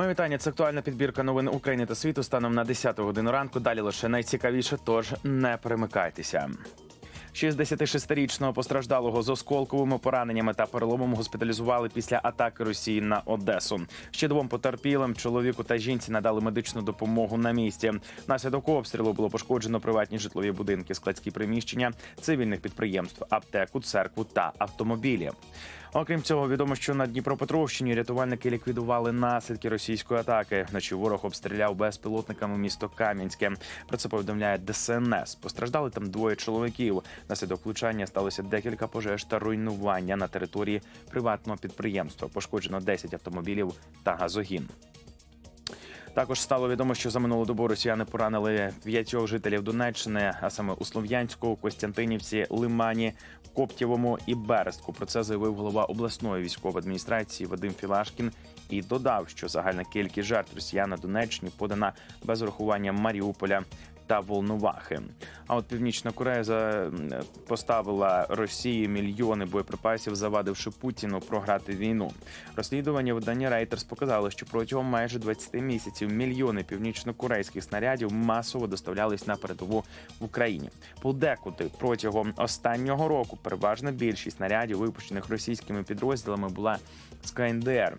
Моє вітання. Це актуальна підбірка новин України та світу станом на 10 годину ранку. Далі лише найцікавіше, тож не перемикайтеся. 66-річного постраждалого з осколковими пораненнями та переломом госпіталізували після атаки Росії на Одесу. Ще двом потерпілим чоловіку та жінці надали медичну допомогу на місці. Наслідок обстрілу було пошкоджено приватні житлові будинки, складські приміщення цивільних підприємств, аптеку, церкву та автомобілі. Окрім цього, відомо, що на Дніпропетровщині рятувальники ліквідували наслідки російської атаки. Вночі ворог обстріляв безпілотниками місто Кам'янське. Про це повідомляє ДСНС. Постраждали там двоє чоловіків. Наслідок влучання сталося декілька пожеж та руйнування на території приватного підприємства. Пошкоджено 10 автомобілів та газогін. Також стало відомо, що за минулу добу росіяни поранили п'ятьох жителів Донеччини, а саме у Слов'янську, Костянтинівці, Лимані, Коптєвому і Берестку. Про це заявив голова обласної військової адміністрації Вадим Філашкін і додав, що загальна кількість жертв росіян на Донеччині подана без урахування Маріуполя. Та Волновахи. А от Північна Корея за поставила Росії мільйони боєприпасів, завадивши Путіну програти війну. Розслідування видання Reuters показало, що протягом майже 20 місяців мільйони північнокорейських снарядів масово доставлялись на передову в Україні. Подекуди протягом останнього року переважна більшість снарядів, випущених російськими підрозділами, була з КНДР.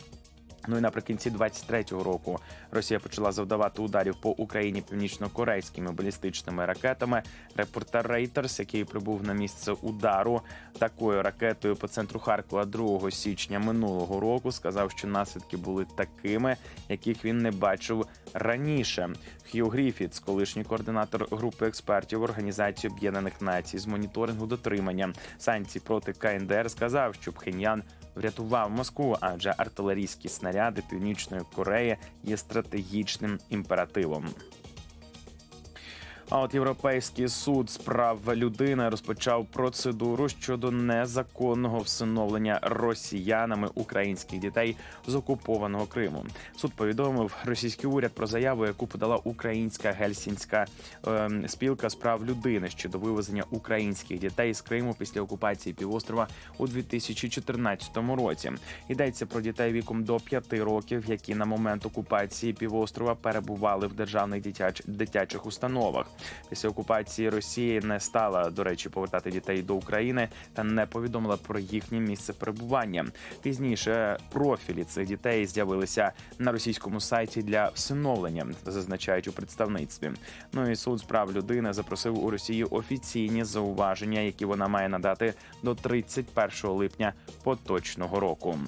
Ну і наприкінці 23-го року Росія почала завдавати ударів по Україні північно-корейськими балістичними ракетами. Репортер Reuters, який прибув на місце удару такою ракетою по центру Харкова 2 січня минулого року, сказав, що наслідки були такими, яких він не бачив раніше. Хью Гріфітс, колишній координатор групи експертів Організації Об'єднаних Націй з моніторингу дотримання санкцій проти КНДР, сказав, що Пхеньян врятував Москву, адже артилерійські снаряди Північної Кореї є стратегічним імперативом. А от Європейський суд з прав людини розпочав процедуру щодо незаконного всиновлення росіянами українських дітей з окупованого Криму. Суд повідомив російський уряд про заяву, яку подала українська гельсінська е, спілка з прав людини щодо вивезення українських дітей з Криму після окупації півострова у 2014 році. Йдеться про дітей віком до 5 років, які на момент окупації півострова перебували в державних дитяч... дитячих установах. Після окупації Росії не стала до речі повертати дітей до України та не повідомила про їхнє місце перебування. Пізніше профілі цих дітей з'явилися на російському сайті для всиновлення, зазначають у представництві. Ну і суд з прав людини запросив у Росії офіційні зауваження, які вона має надати до 31 липня поточного року.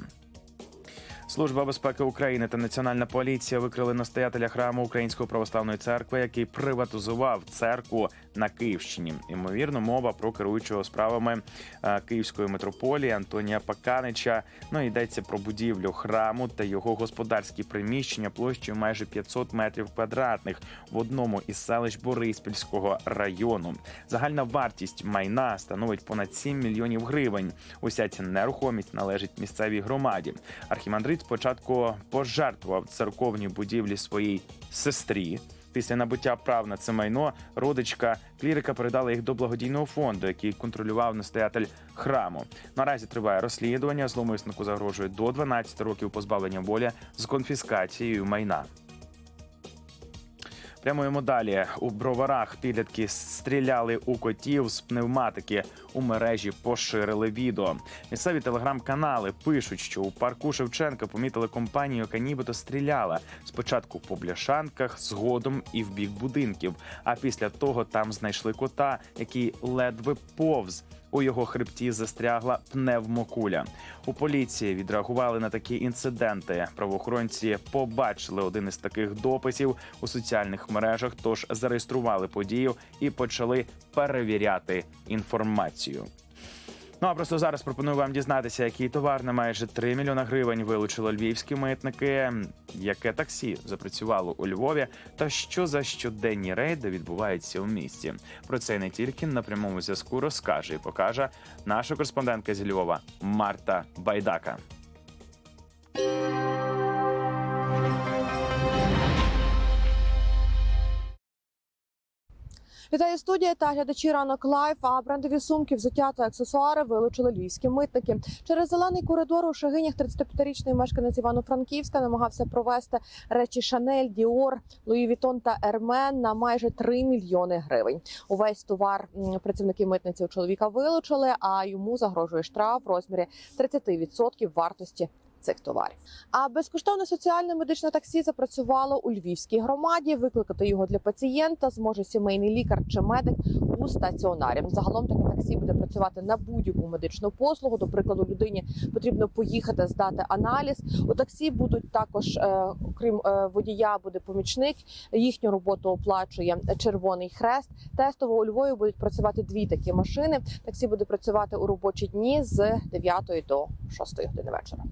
Служба безпеки України та національна поліція викрили настоятеля храму Української православної церкви, який приватизував церкву на Київщині. Ймовірно, мова про керуючого справами е, Київської митрополії Антонія Паканича. Ну йдеться про будівлю храму та його господарські приміщення площею майже 500 метрів квадратних в одному із селищ Бориспільського району. Загальна вартість майна становить понад 7 мільйонів гривень. Уся ця нерухомість належить місцевій громаді. Архімандрит спочатку пожертвував церковні будівлі своїй сестрі. Після набуття прав на це майно родичка клірика передала їх до благодійного фонду, який контролював настоятель храму. Наразі триває розслідування. Зловмиснику загрожує до 12 років позбавлення волі з конфіскацією майна. Прямуємо далі. У броварах підлітки стріляли у котів з пневматики. У мережі поширили відео. Місцеві телеграм-канали пишуть, що у парку Шевченка помітили компанію, яка нібито стріляла спочатку по бляшанках, згодом і в бік будинків. А після того там знайшли кота, який ледве повз. У його хребті застрягла пневмокуля. У поліції відреагували на такі інциденти. Правоохоронці побачили один із таких дописів у соціальних мережах, тож зареєстрували подію і почали перевіряти інформацію. Ну а просто зараз пропоную вам дізнатися, який товар на майже 3 мільйона гривень вилучили львівські митники, яке таксі запрацювало у Львові, та що за щоденні рейди відбуваються у місті. Про це не тільки на прямому зв'язку розкаже і покаже наша кореспондентка зі Львова Марта Байдака. Вітаю студія та глядачі ранок лайф. А брендові сумки, взуття та аксесуари вилучили львівські митники. Через зелений коридор у Шагинях 35-річний мешканець Івано-Франківська намагався провести речі Шанель, Діор, Луї Вітон та Ермен на майже 3 мільйони гривень. Увесь товар працівники митниці у чоловіка вилучили, а йому загрожує штраф в розмірі 30% вартості. Цих товарів. А безкоштовне соціальне медичне таксі запрацювало у львівській громаді. Викликати його для пацієнта зможе сімейний лікар чи медик у стаціонарі. Загалом таке таксі буде працювати на будь-яку медичну послугу. До прикладу, людині потрібно поїхати здати аналіз. У таксі будуть також, е, окрім е, водія, буде помічник. Їхню роботу оплачує Червоний Хрест. Тестово у Львові будуть працювати дві такі машини. Таксі буде працювати у робочі дні з 9 до 6 години вечора.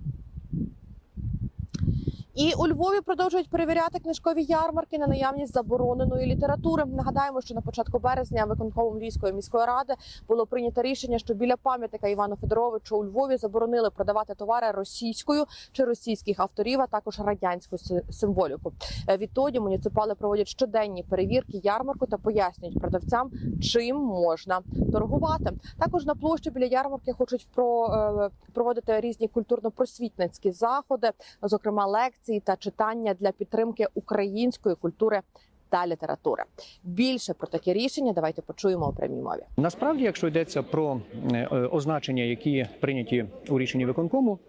І у Львові продовжують перевіряти книжкові ярмарки на наявність забороненої літератури. Нагадаємо, що на початку березня виконкомом Львівської міської ради було прийнято рішення, що біля пам'ятника Івану Федоровичу у Львові заборонили продавати товари російською чи російських авторів, а також радянську символіку. Е, Відтоді муніципали проводять щоденні перевірки ярмарку та пояснюють продавцям, чим можна торгувати. Також на площі біля ярмарки хочуть е, проводити різні культурно-просвітницькі заходи, зокрема лекції та читання для підтримки української культури та літератури. Більше про такі рішення давайте почуємо у прямій мові. Насправді, якщо йдеться про е, е, означення, які прийняті у рішенні виконкому.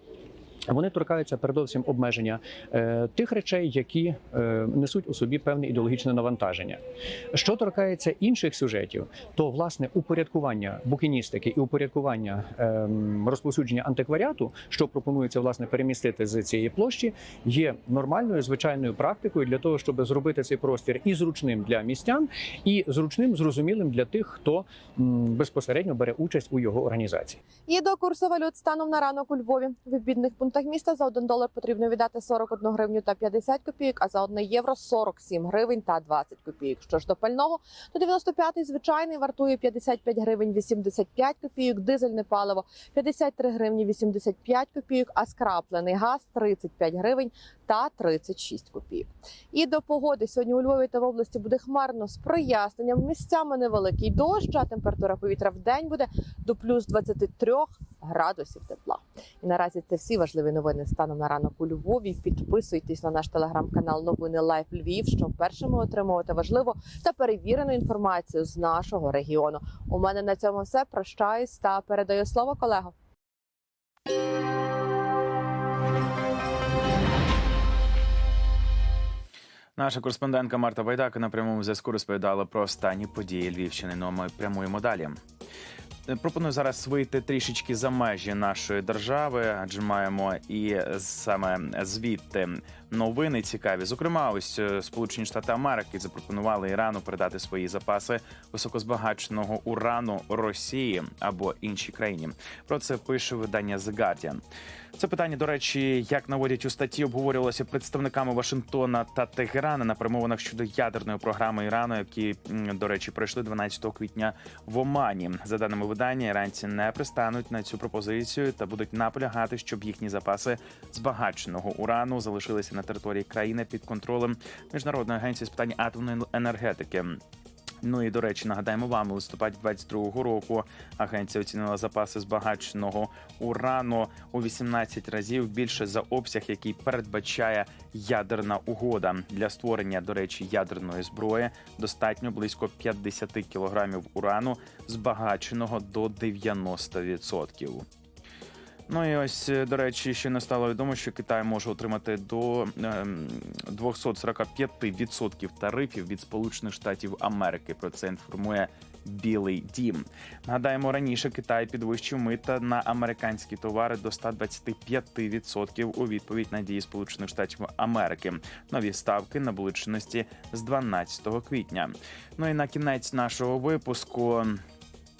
Вони торкаються передовсім обмеження е, тих речей, які е, несуть у собі певне ідеологічне навантаження. Що торкається інших сюжетів, то власне упорядкування букіністики і упорядкування е, розповсюдження антикваріату, що пропонується власне перемістити з цієї площі, є нормальною звичайною практикою для того, щоб зробити цей простір і зручним для містян, і зручним зрозумілим для тих, хто м, безпосередньо бере участь у його організації. І до курсу валют станом на ранок у Львові в обідних пунктах міста за 1 долар потрібно віддати 41 гривню та 50 копійок, а за 1 євро 47 гривень та 20 копійок. Що ж до пального, то 95-й звичайний вартує 55 гривень 85 копійок, дизельне паливо 53 гривні 85 копійок, а скраплений газ 35 гривень та 36 копійок. І до погоди сьогодні у Львові та в області буде хмарно з проясненням. Місцями невеликий дощ, а температура повітря в день буде до плюс 23 градусів тепла. І наразі це всі важливі новини станом на ранок у Львові. Підписуйтесь на наш телеграм-канал Новини Лайф Львів, щоб першими отримувати важливу та перевірену інформацію з нашого регіону. У мене на цьому все. Прощаюсь та передаю слово колегам. Наша кореспондентка Марта Байдака на прямому зв'язку розповідала про останні події Львівщини. Ну а ми прямуємо далі. Е, Пропоную зараз вийти трішечки за межі нашої держави, адже маємо і саме звідти новини цікаві. Зокрема, ось е, Сполучені Штати Америки запропонували Ірану передати свої запаси високозбагаченого урану Росії або іншій країні. Про це пише видання The Guardian. Це питання, до речі, як наводять у статті, обговорювалося представниками Вашингтона та Тегерана на перемовинах щодо ядерної програми Ірану, які до речі пройшли 12 квітня в Омані. За даними видання, іранці не пристануть на цю пропозицію та будуть наполягати, щоб їхні запаси збагаченого урану залишилися на території країни під контролем міжнародної агенції з питань атомної енергетики. Ну і до речі, нагадаємо вам, у листопаді 22-го року агенція оцінила запаси збагаченого урану у 18 разів більше за обсяг, який передбачає ядерна угода. Для створення, до речі, ядерної зброї достатньо близько 50 кілограмів урану, збагаченого до 90%. Ну і ось, е, до речі, ще не стало відомо, що Китай може отримати до ем, 245% тарифів від Сполучених Штатів Америки. Про це інформує Білий Дім. Нагадаємо, раніше Китай підвищив мита на американські товари до 125% у відповідь на дії Сполучених Штатів Америки. Нові ставки набули чинності з 12 квітня. Ну і на кінець нашого випуску.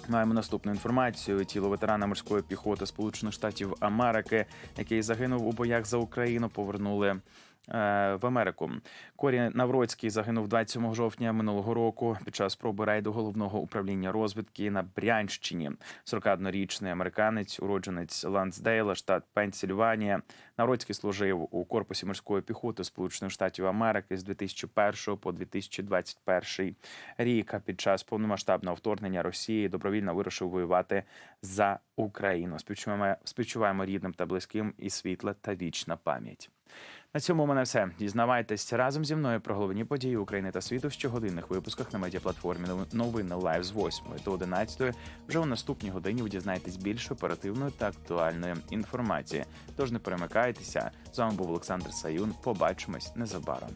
Маємо наступну інформацію. Тіло ветерана морської піхоти Сполучених Штатів Америки, який загинув у боях за Україну, повернули в Америку. Корі Навроцький загинув 27 жовтня минулого року під час спроби рейду головного управління розвідки на Брянщині. 41-річний американець, уродженець Лансдейла, штат Пенсільванія. Навроцький служив у корпусі морської піхоти Сполучених Штатів Америки з 2001 по 2021 рік. А під час повномасштабного вторгнення Росії добровільно вирушив воювати за Україну. Співчуваємо, співчуваємо рідним та близьким і світла та вічна пам'ять. На цьому у мене все. Дізнавайтесь разом зі мною про головні події України та світу в щогодинних випусках на медіаплатформі Новини Лайв з 8 до 11. Вже у наступній годині ви дізнаєтесь більше оперативної та актуальної інформації. Тож не перемикайтеся. З вами був Олександр Саюн. Побачимось незабаром.